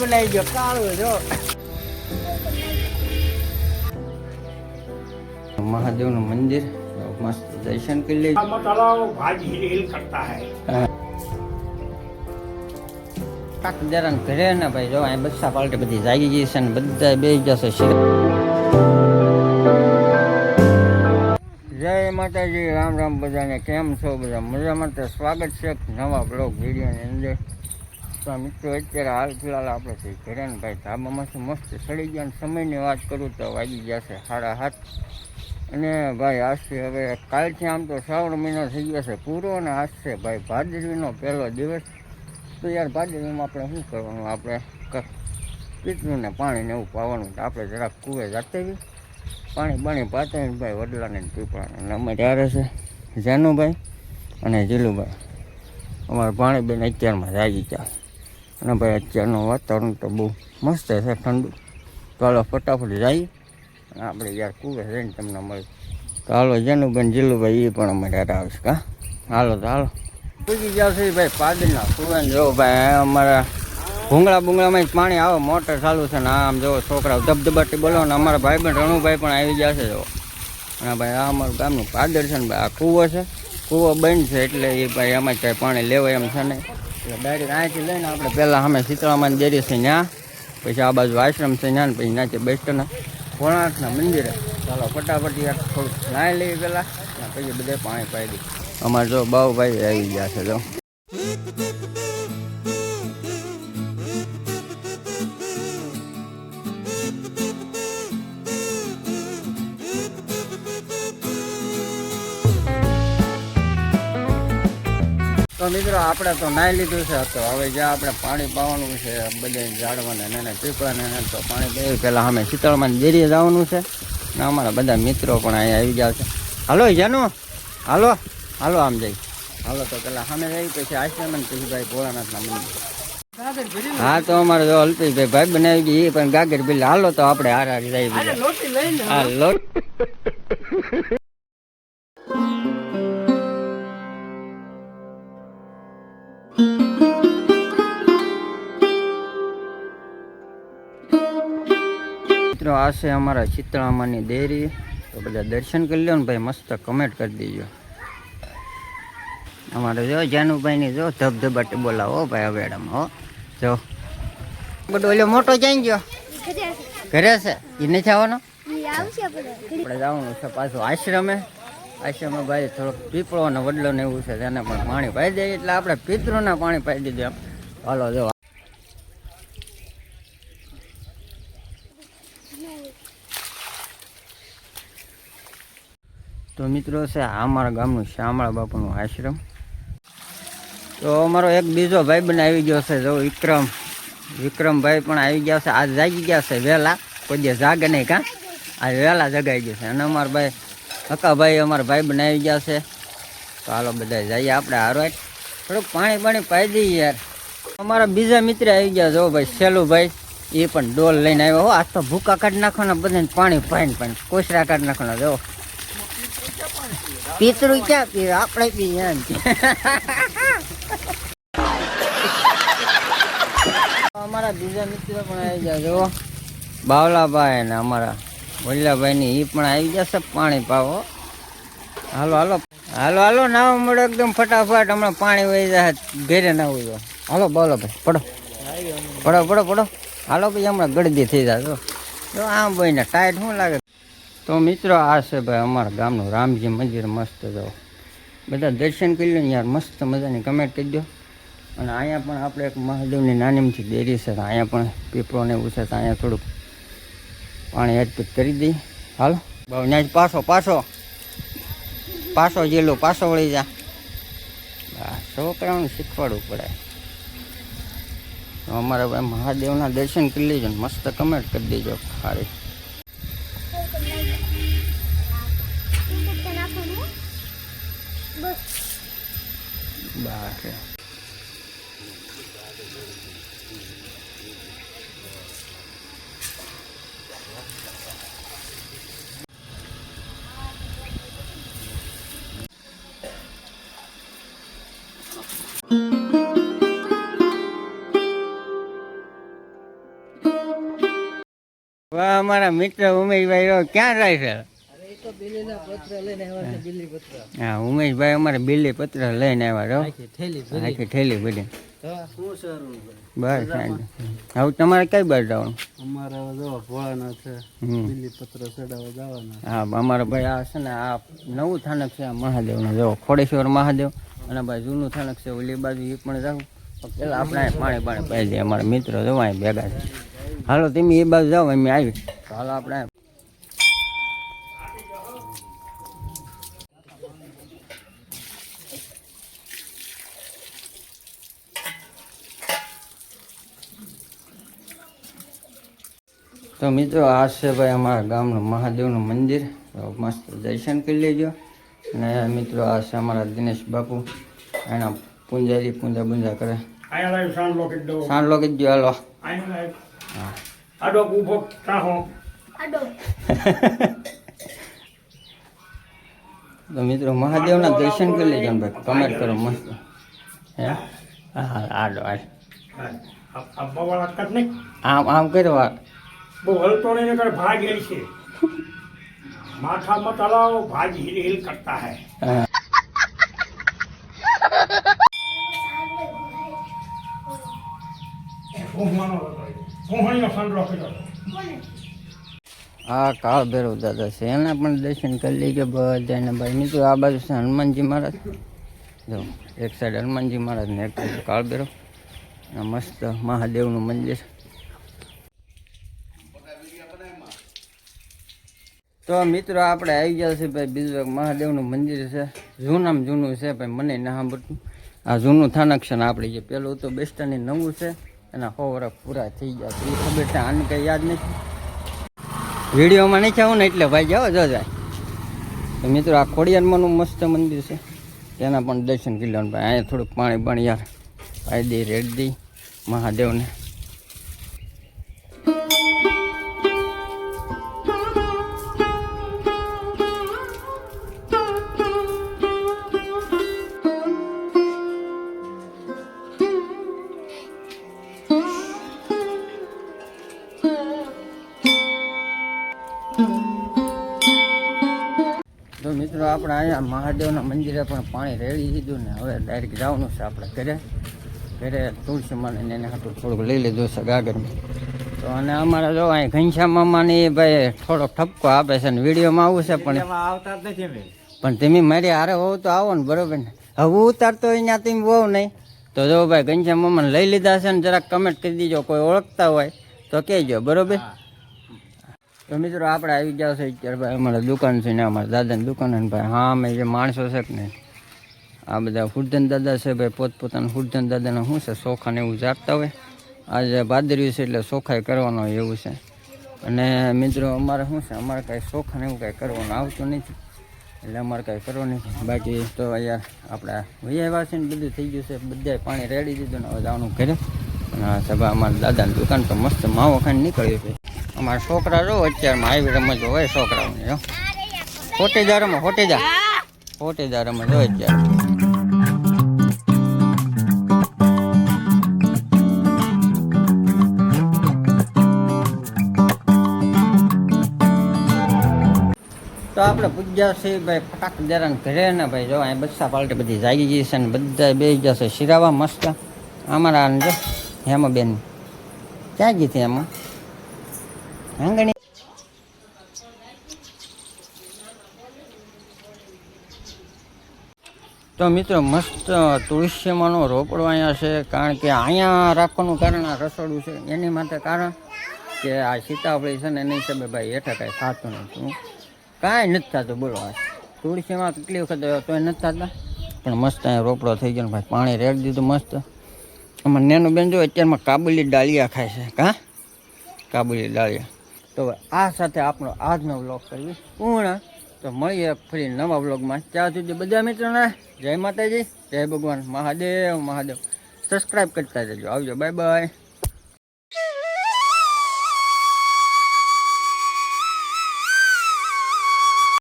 બનાવી ગયો કાળો જો મહાદેવનું મંદિર મસ્ત દર્શન કરી લે કરતા હૈ કાક જરાન ઘરે ને ભાઈ જો અહીં બચ્ચા પાલટી બધી જાગી ગઈ છે ને બધા બે જશે શિવ જય માતાજી, રામ રામ બધાને. કેમ છો બધા? મજામાં તો સ્વાગત છે નવા બ્લોગ વિડીયોની અંદર. તો મિત્રો, અત્યારે હાલ ફિલહાલ આપણે છે કિરણભાઈ ધાબામાંથી મસ્ત સડી ગયા અને સમયની વાત કરું તો વાગી જશે સાડા હાથ અને ભાઈ આજથી હવે કાલથી આમ તો શ્રાવણ મહિનો થઈ ગયો છે પૂરો અને આજ છે ભાઈ ભાદરવીનો પહેલો દિવસ. તો યાર ભાદરવીમાં આપણે શું કરવાનું? આપણે પાણી ને એવું પાવાનું. આપણે જરાક કૂવે જાતે પાણી બાણી પાતા ને ભાઈ વડલાને પીપળાને. અને અમે ત્યારે છે જાનુભાઈ અને જીલુભાઈ. અમારા ભાણીબેન અત્યારમાં જાગી ગયા. અને ભાઈ અત્યારનું વાતાવરણ તો બહુ મસ્ત છે ઠંડુ. હાલો ફટાફટ જઈએ. અને આપણે યાર કુવે જઈને તમને મળે. તો હાલો જાનુબેન જીલુભાઈ એ પણ અમારે ત્યારે આવશે કા હાલો તો હાલો. પૂજી જાવ છે ભાઈ પાદરના કુવે જો ભાઈ અમારા ભૂંગળા બુંગળામાં પાણી આવે, મોટર ચાલુ છે ને આમ જો છોકરાઓ ધબધબાટી બોલો ને અમારા ભાઈ પણ રણુભાઈ પણ આવી ગયા છે જો અને ભાઈ આ અમારું ગામનું પાદર છે ને ભાઈ, આ કૂવો છે. કૂવો બંધ છે એટલે એ ભાઈ એમાં કાંઈ પાણી લેવાય એમ છે નહીં. એટલે ડાયરેક્ટ અહીંથી લઈને આપણે પહેલાં અમે શીતળામાં દેરી છે ત્યાં પછી આ બાજુ આશ્રમ છે ત્યાં ને પછી ત્યાંથી બેસ્ટના કોણાર્થના મંદિરે. ચાલો ફટાફટ યાર થોડુંક નાહી લઈએ પહેલાં પછી બધે પાણી પાઈ દઈએ. અમારે જો બાઉભાઈ આવી ગયા છે જો તો મિત્રો આપણે તો નાહી લીધું છે. તો હવે જ્યાં આપણે પાણી પાવાનું છે બધે ઝાડવાને નાના પીપળાને તો પાણી દે પહેલાં અમે શીતળમાં દેરીએ જવાનું છે. ને અમારા બધા મિત્રો પણ અહીંયા આવી ગયા છે. હાલો જાનું. હાલો. હાલો આમ જઈ. હાલો તો પેલા સામે જઈ પછી આશ્રમ અને પછી ભાઈ ભોળાનાથના મંદિર. હા તો અમારે જો અલ્પેશભાઈ ભાઈ બનાવી ગઈ એ પણ ગાગર બિલ હાલો તો આપણે હાર હાર જઈ હા લોટ. આ છે અમારા ચિત્રામાની ડેરી તો બધા દર્શન કરી લો ને ભાઈ મસ્ત કમેન્ટ કરી દેજો. અમારે જો જાનુભાઈની જો ધબધબાટ બોલાવો ભાઈ અવેડામાં હો. જો. બધો ઓલો મોટો જઈ ગયો. ઘરે છે? એ નથી આવવાનો? આપણે જવાનું છે પાછું આશ્રમે. આશ્રમે ભાઈ થોડોક પીપળો ને વડલો ને એવું છે તેને પણ પાણી પાઈ દઈએ. એટલે આપણે પિતૃના પાણી પાઈ દીધું એમ. હાલો જો. તો મિત્રો છે, આ અમારા ગામનું શ્યામળા બાપુનું આશ્રમ. તો અમારો એક બીજો ભાઈ બને આવી ગયો છે, જો વિક્રમ. વિક્રમભાઈ પણ આવી ગયા છે, આજ જાગી ગયા છે વહેલા. કોઈ દિવસ જાગે નહીં કાં? આજ વહેલા જગાઈ ગયા છે. અને અમારા ભાઈ, હકાભાઈ અમારા ભાઈ બને આવી ગયા છે. તો હાલો બધા જઈએ આપણે હારવાય. થોડુંક પાણી પાણી પાઈ દઈએ યાર. અમારા બીજા મિત્ર આવી ગયા, જો ભાઈ સેલુભાઈ એ પણ ડોલ લઈને આવ્યો. હો, આજ તો ભૂકા કાઢી નાખવાના બધાને પાણી પાઈને પાણી કોસરા કાઢી નાખવાના, જો. પિતરું ક્યાં પીવે? આપણે પીએ અમારા બીજા મિત્ર પણ આવી ગયા જો બાવલાભાઈ ને અમારા વલ્લાભાઈ ની ઈ પણ આવી જશે પાણી પાવો. હાલો હાલો. હાલો હાલો, નાવ મળે એકદમ ફટાફટ. હમણાં પાણી વહી જાય, ઘેરે ના હોય હાલો, બાવલાભાઈ, પડો. પડો પડો પડો. હાલો ભાઈ હમણાં ગળદી થઈ જાય જો આમ ભાઈને ટાઈટ શું લાગે? તો મિત્રો આ છે ભાઈ અમારા ગામનું રામજી મંદિર મસ્ત જો. બધા દર્શન કરી લો યાર, મસ્ત મજાની કમેન્ટ કરી દો અને અહીંયા પણ આપણે એક મહાદેવની નાનીમથી ડેરી છે અહીંયા પણ પીપળો ને એવું છે અહીંયા થોડુંક પાણી હેડપીટ કરી દઈ. હાલો. બહુ ત્યાં પાછો પાછો. પાછો જેલો, પાછો વળી જા. છોકરાઓને શીખવાડવું પડે. અમારે મહાદેવના દર્શન કરી લેજો મસ્ત કમેન્ટ કરી દેજો હા અમારા મિત્ર ઉમેશભાઈ ક્યાં જાય છે? હા ઉમેશભાઈ અમારે બિલ્લી પત્ર લઈને આવ્યા રહો આખી થેલી ભરી. છે? બસ હવે તમારે કઈ બાજુ જવાનું? અમારે હવે ભોળાના છે હમ. પત્ર ચડાવવા જવાના હા અમારા ભાઈ આ છે ને આ નવું થાનક છે આ મહાદેવનું. જો ખોડેશ્વર મહાદેવ અને ભાઈ જૂનું થાનક છે ઓલી બાજુ એ પણ જાઉં. પેલા આપણે પાણી પાણી પાઈ જાય અમારા મિત્રો જવા ભેગા છે. હાલો તમે એ બાજુ જાઓ અમે આવી. હાલો આપણે તો મિત્રો આ છે ભાઈ અમારા ગામનું મહાદેવનું મંદિર. તો મસ્ત દર્શન કરી લેજો. અને મિત્રો આ છે અમારા દિનેશ બાપુ. એના પૂંજારી પૂંજા બુંજા કરે. આયા લાઈવ સાંજ લો કીધો સાંજ લોકો જ હાલો. આયા લાઈવ હા. આડો ઊભો તાહો તો મિત્રો મહાદેવના દર્શન કરી લેજો ને ભાઈ. કમેન્ટ કરો મસ્ત. હે? હા. હા આડો આડ અબ્બા વાળા કર નહીં. આમ આમ કરવા બહુ હલતો નહીં કરે ભાગ હિલ છે. માથા મત હલાવો ભાગ હિલ હિલ કરતા હે. હા. કાળ ભેરવ દાદા છે. એના પણ દર્શન કરી લેજો બધાને ભાઈ. નીકળ્યું આ બાજુ છે હનુમાનજી મહારાજ. જો, એક સાઈડ હનુમાનજી મહારાજ ને એક સાઈડ કાળ ભેરવ. મસ્ત મહાદેવનું મંદિર. તો મિત્રો આપણે આવી ગયા છે ભાઈ બીજું મહાદેવનું મંદિર છે. જૂનામાં જૂનું છે ભાઈ મને ના સાંભળતું. આ જૂનું થાનક છે ને આપણે જે પેલું તો બેસ્ટની નવું છે એના સો વર્ષ પૂરા થઈ ગયા એ ખબર છે, આને કંઈ યાદ નથી. વિડીયોમાં નહીં આવું ને એટલે ભાઈ જાઓ, જો જાય. તો મિત્રો આ ખોડિયારમાંનું મસ્ત મંદિર છે. તેના પણ દર્શન કરી લેવાનું. ભાઈ, અહીંયા થોડુંક પાણી પાણી યાર. પાઈ દઈ રેડ દઈ મહાદેવને. આપણે અહીંયા મહાદેવના મંદિરે પણ પાણી રેડી દીધું ને હવે ડાયરેક્ટ જવાનું છે આપણે ઘરે. ઘરે તુલસી માને એને હાટું થોડુંક લઈ લીધું છે ગાગરમાં તો અને અમારા જો અહીં ઘનશ્યામ એ ભાઈ થોડો ઠપકો આપે છે ને વિડીયોમાં આવું છે પણ આવતા જ નથી પણ તમે મારી હારે હોવ તો આવો ને બરોબર ને. હવે ઉતારતો અહીંયા તમે હોવ નહીં. તો જો ભાઈ ઘનશ્યામ મામાને લઈ લીધા છે ને જરાક કમેન્ટ કરી દીજો કોઈ ઓળખતા હોય તો કહેજો બરોબર? તો મિત્રો આપણે આવી ગયા છે અત્યારે ભાઈ, અમારા દુકાન છે ને, અમારા દાદાની દુકાન અને ભાઈ. હા, અમે જે માણસો છે ને આ બધા હુરધન દાદા છે ભાઈ, પોતપોતાના હુરધન દાદાને શું છે ચોખા ને એવું જાણતા હોય. આજે ભાદર્યું છે એટલે ચોખાઈ કરવાનો એવું છે. અને મિત્રો, અમારે શું છે, અમારે કાંઈ ચોખાને એવું કાંઈ કરવાનું આવતું નથી. એટલે અમારે કાંઈ કરવાનું નથી. બાકી તો અહીંયા આપણે વૈયા છે ને, બધું થઈ ગયું છે. બધાય પાણી રેડી દીધું ને હવે જવાનું ઘરે. અને સભા અમારા દાદાની દુકાન તો મસ્ત માવો ખાઈને નીકળ્યું છે. અમારા છોકરા જો અત્યારમાં આવી રમત હોય છોકરાઓને જો હોટેદાર રમો હોટેદાર. હોટેદાર રમત હોય અત્યારે. તો આપણે પૂજ્યા છે ભાઈ, ફટાક દેરાન ઘરે ને ભાઈ, જો અહીં બચ્ચા પાલટી બધી જાગી ગઈ છે ને બધા બે જશે શિરાવા મસ્ત. અમારા જો હેમાબેન, ક્યાં ગઈ હતી એમાં? આંગણી. તો મિત્રો, મસ્ત તુલસીમાંનો રોપડો અહીંયા છે, કારણ કે અહીંયા રાખવાનું કારણ આ રસોડું છે. એની માટે કારણ કે આ સીતાફળી છે ને, એની હિસાબે ભાઈ હેઠા કાંઈ થતું નથી. કાંઈ નથી થતું, બોલો તુલસીમાં કેટલી વખત તોય નથી થતા. પણ મસ્ત અહીંયા રોપડો થઈ ગયો ભાઈ, પાણી રેડ દીધું મસ્ત. અમારે નેનું બેન જો અત્યારમાં કાબુલી ડાળિયા ખાય છે. કાં? કાબુલી ડાળિયા. તો આ સાથે આપણો આજનો વ્લોગ કરવી પૂર્ણ. તો મળીએ ફરી નવા વ્લોગમાં ત્યાં સુધી બધા મિત્રોને જય માતાજી, જય ભગવાન. મહાદેવ મહાદેવ. સબસ્ક્રાઈબ કરતા જજો આવજો. Bye bye